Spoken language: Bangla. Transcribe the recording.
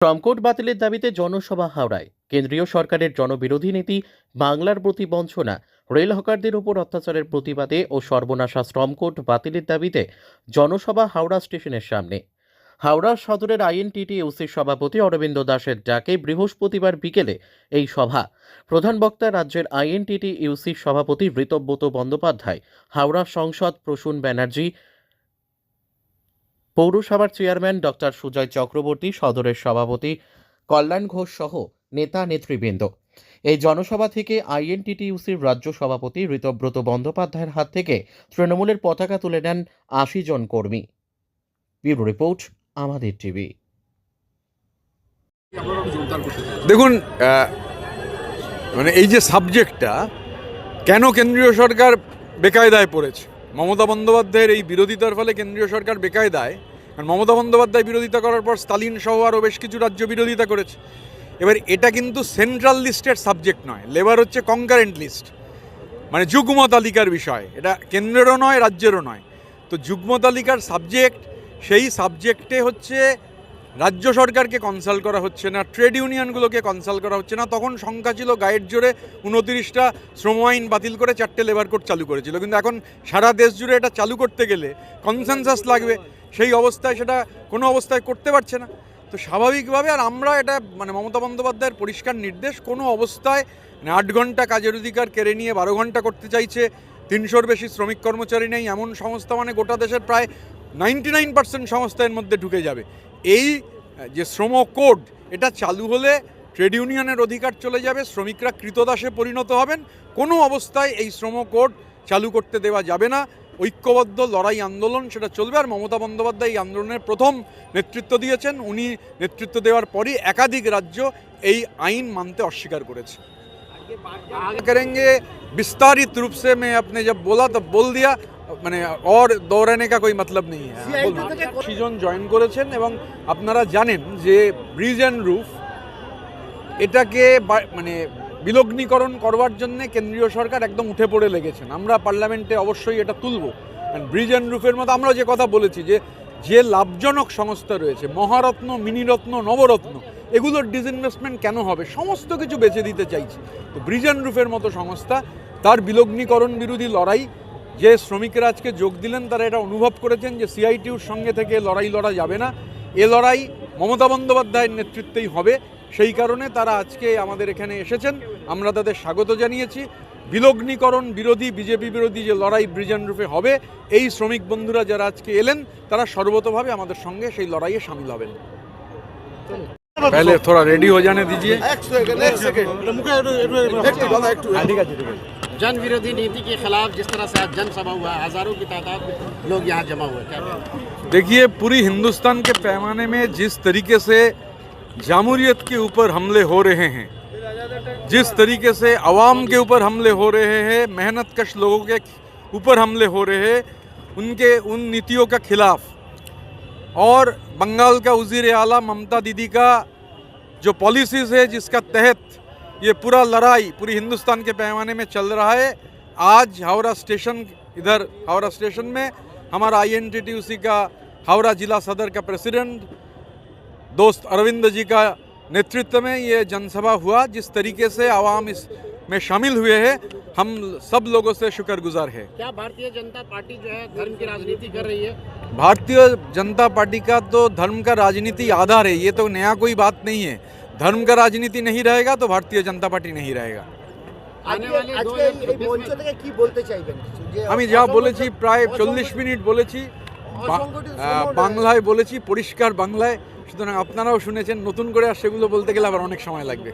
ট্রামকোট বাতিলের দাবিতে জনসভা হাওড়ায়। কেন্দ্রীয় সরকারের জনবিরোধী নীতি, বাংলার প্রতি বঞ্চনা রেল হকারদের উপর অত্যাচারের প্রতিবাদে ও সর্বনাশা শ্রমকোট বাতিলের দাবিতে জনসভা হাওড়া স্টেশনের সামনে। হাওড়া সদরের আইএনটিটিইউসির সভাপতি অরবিন্দ দাসের ডাকে বৃহস্পতিবার বিকেলে এই সভা। প্রধান বক্তা রাজ্যের আইএনটিটিইউসির সভাপতি ঋতব্রত বন্দ্যোপাধ্যায়, হাওড়া সংসদ প্রসূন ব্যানার্জি পৌরসভার চেয়ারম্যান ডক্টর সুজয় চক্রবর্তী, সদরের সভাপতি কল্যাণ ঘোষ সহ নেতা নেতৃবৃন্দ। এই জনসভা থেকে আইএনটিটিইউসির রাজ্য সভাপতি ঋতব্রত বন্দ্যোপাধ্যায়ের হাত থেকে তৃণমূলের পতাকা তুলে নেন আশি জন কর্মী। ব্যুরো রিপোর্ট, আমাদের টিভি। দেখুন মানে এই যে সাবজেক্টটা কেন কেন্দ্রীয় সরকার বেকায়দায় পড়েছে? মমতা বন্দ্যোপাধ্যায়ের এই বিরোধিতার ফলে কেন্দ্রীয় সরকার বেকায়দায় মমতা বন্দ্যোপাধ্যায় বিরোধিতা করার পর স্টালিন সহ আরও বেশ কিছু রাজ্য বিরোধিতা করেছে। এবার এটা কিন্তু সেন্ট্রাল লিস্টের সাবজেক্ট নয় লেবার হচ্ছে কনকারেন্ট লিস্ট মানে যুগ্ম তালিকার বিষয়, এটা কেন্দ্রেরও নয়, রাজ্যেরও নয়। তো যুগ্ম তালিকার সাবজেক্ট সেই সাবজেক্টে হচ্ছে রাজ্য সরকারকে কনসাল্ট করা হচ্ছে না ট্রেড ইউনিয়নগুলোকে কনসাল্ট করা হচ্ছে না। তখন সংখ্যা ছিল গায়ের জোরে উনতিরিশটা শ্রম আইন বাতিল করে চারটে লেবার কোড চালু করেছিল। কিন্তু এখন সারা দেশ জুড়ে এটা চালু করতে গেলে কনসেনসাস লাগবে। সেই অবস্থায় সেটা কোনো অবস্থায় করতে পারছে না। তো স্বাভাবিকভাবে আর আমরা এটা মানে মমতা বন্দ্যোপাধ্যায়ের পরিষ্কার নির্দেশ, কোনো অবস্থায় মানে আট ঘণ্টা কাজের অধিকার কেড়ে নিয়ে বারো ঘণ্টা করতে চাইছে, তিনশোর বেশি শ্রমিক কর্মচারী নেই, এমন সংস্থা মানে গোটা দেশের প্রায় নাইনটি নাইন পার্সেন্ট সংস্থা এর মধ্যে ঢুকে যাবে। এই যে শ্রম কোড, এটা চালু হলে ট্রেড ইউনিয়নের অধিকার চলে যাবে, শ্রমিকরা কৃতদাসে পরিণত হবেন, কোনো অবস্থায় এই শ্রম কোড চালু করতে দেওয়া যাবে না। ঐক্যবদ্ধ লড়াই আন্দোলন সেটা চলবে। আর মমতা বন্দ্যোপাধ্যায় এই আন্দোলনের প্রথম নেতৃত্ব দিয়েছেন। উনি নেতৃত্ব দেওয়ার পরই একাধিক রাজ্য এই আইন মানতে অস্বীকার করেছে। করেঙ্গে বিস্তারিত রূপ সে মে আপনি যা বলা তো বল দিয়া মানে অর দৌড়ানে কা কই মতলব নেই হ্যাঁ। সিজন জয়েন করেছেন এবং আপনারা জানেন যে ব্রিজ এন্ড রুফ এটাকে মানে বিলগ্নীকরণ করবার জন্য কেন্দ্রীয় সরকার একদম উঠে পড়ে লেগেছেন। আমরা পার্লামেন্টে অবশ্যই এটা তুলব। ব্রিজ অ্যান্ড রুফের মতো আমরা যে কথা বলেছি যে যে লাভজনক সংস্থা রয়েছে, মহারত্ন, মিনিরত্ন, নবরত্ন, এগুলোর ডিসইনভেস্টমেন্ট কেন হবে? সমস্ত কিছু বেছে দিতে চাইছে। তো ব্রিজ অ্যান্ড রুফের মতো সংস্থা, তার বিলগ্নীকরণ বিরোধী লড়াই, যে শ্রমিকরা আজকে যোগ দিলেন, তারা এটা অনুভব করেছেন যে সিআইটিউর সঙ্গে থেকে লড়াই লড়া যাবে না। এ লড়াই মমতা বন্দ্যোপাধ্যায়ের নেতৃত্বেই হবে। সেই কারণে তারা আজকে আমাদের এখানে এসেছেন আমরা তাদের স্বাগত জানিয়েছি বিলগ্নীকরণ বিরোধী বিজেপি বিরোধী যে লড়াই ব্রিজ অ্যান্ড রুফে হবে এই শ্রমিক বন্ধুরা যারা আজকে এলেন তারা সর্বতভাবে আমাদের সঙ্গে সেই লড়াইয়ে সামিল হবেন पहले थोड़ा रेडी हो जाने दीजिए एक सेकंड एक सेकंड একটু দাদা একটু ठीक है ठीक है जन विरोधी नीति के खिलाफ जिस तरह से आज जनसभा हुआ हजारों की तादाद में लोग यहाँ जमा हुए क्या कहें? देखिए पूरी हिंदुस्तान के पैमाने में जिस तरीके से जामूरियत के ऊपर हमले हो रहे हैं। जिस तरीके से आवाम के ऊपर हमले हो रहे हैं, मेहनत कश लोगों के ऊपर हमले हो रहे हैं, उनके, उन नीतियों का खिलाफ। और बंगाल का वज़ीर आला ममता दीदी का जो पॉलिसीज़ है, जिसका तहत ये पूरा लड़ाई, पूरी हिंदुस्तान के पैमाने में चल रहा है, आज हावड़ा स्टेशन, इधर हावड़ा स्टेशन में हमारा आई का हावड़ा जिला सदर का प्रेसिडेंट दोस्त अरविंद जी का नेतृत्व में ये जनसभा हुआ जिस तरीके से आवाम इस में शामिल हुए हैं हम सब लोगों से शुक्रगुजार है क्या भारतीय जनता पार्टी जो है धर्म की राजनीति कर रही है भारतीय जनता पार्टी का तो धर्म का राजनीति आधार है ये तो नया कोई बात नहीं है धर्म का राजनीति नहीं रहेगा तो भारतीय जनता पार्टी नहीं रहेगा आने আজকে वाले আজকে এই- এই 2026 মঞ্চ में থেকে কি বলতে চাইবেন যে আমি যা অসংগঠিত- বলেছি প্রায় অসংগঠিত- চল্লিশ মিনিট বলেছি বা- অসংগঠিত আহ, শ্রম- বাংলায় বলেছি পরিষ্কার বাংলায় সুতরাং আপনারাও শুনেছেন নতুন করে আর সেগুলো বলতে গেলে আবার অনেক সময় লাগবে।